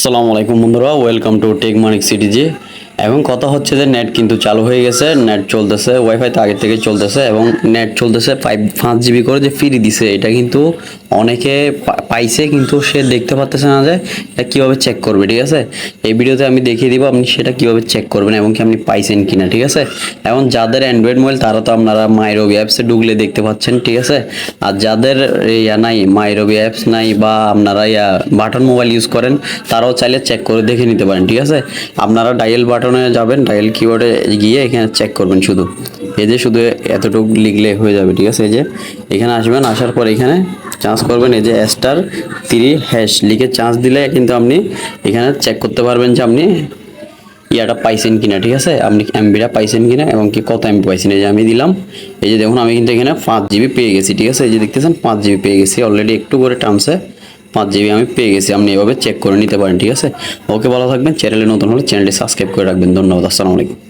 আসসালামু আলাইকুম বন্ধুরা welcome to tech Manik CTG এবং কথা হচ্ছে যে নেট কিন্তু চালু হয়ে গেছে নেট চলতেছে ওয়াইফাই তো আগের থেকে চলতেছে এবং নেট চলতেছে ফাইভ পাঁচ জিবি করে যে ফ্রি দিছে, এটা কিন্তু অনেকে পাইছে কিন্তু সে দেখতে পারতেছে না যে এটা কীভাবে চেক করবে, ঠিক আছে? এই ভিডিওতে আমি দেখিয়ে দিব আপনি সেটা কীভাবে চেক করবেন এবং কি আপনি পাইছেন কিনা, ঠিক আছে? এবং যাদের অ্যান্ড্রয়েড মোবাইল তারা তো আপনারা মাইরোবি অ্যাপসে ঢুকলে দেখতে পাচ্ছেন, ঠিক আছে? আর যাদের ইয়া নাই মাইরোবি অ্যাপস নাই বা আপনারা ইয়া বাটন মোবাইল ইউজ করেন, তারাও চাইলে চেক করে দেখে নিতে পারেন, ঠিক আছে? আপনারা ডায়েল ডায়াল বাটনে যাবেন ডায়াল কিবোর্ডে গিয়ে এখানে চেক করবেন শুধু। এই যে শুধু এতটুকু লিখলে হয়ে যাবে, ঠিক আছে? এই যে এখানে আসবেন, আসার পর এখানে চান্স করবেন, এই যে স্টার থ্রি হ্যাশ লিখে চান্স দিলে কিন্তু আপনি এখানে চেক করতে পারবেন যে আপনি ইয়াটা পাইছেন কিনা, ঠিক আছে? আপনি এমবিটা পাইছেন কিনা এবং কি কত এমবি পাইছেন? এই যে আমি দিলাম। এই যে দেখুন, আমি কিন্তু এখানে পাঁচ জিবি পেয়ে গেছি, ঠিক আছে? এই যে দেখতেছেন, পাঁচ জিবি পেয়ে গেছি। অলরেডি একটু করে টার্মসে পাঁচ জিবি আমি পেয়ে গেছি, আপনি এভাবে চেক করে নিতে পারেন, ঠিক আছে? ওকে ভালো থাকবেন, চ্যানেলে নতুন হলে চ্যানেলটি সাবস্ক্রাইব করে রাখবেন। ধন্যবাদ, আসসালামু আলাইকুম।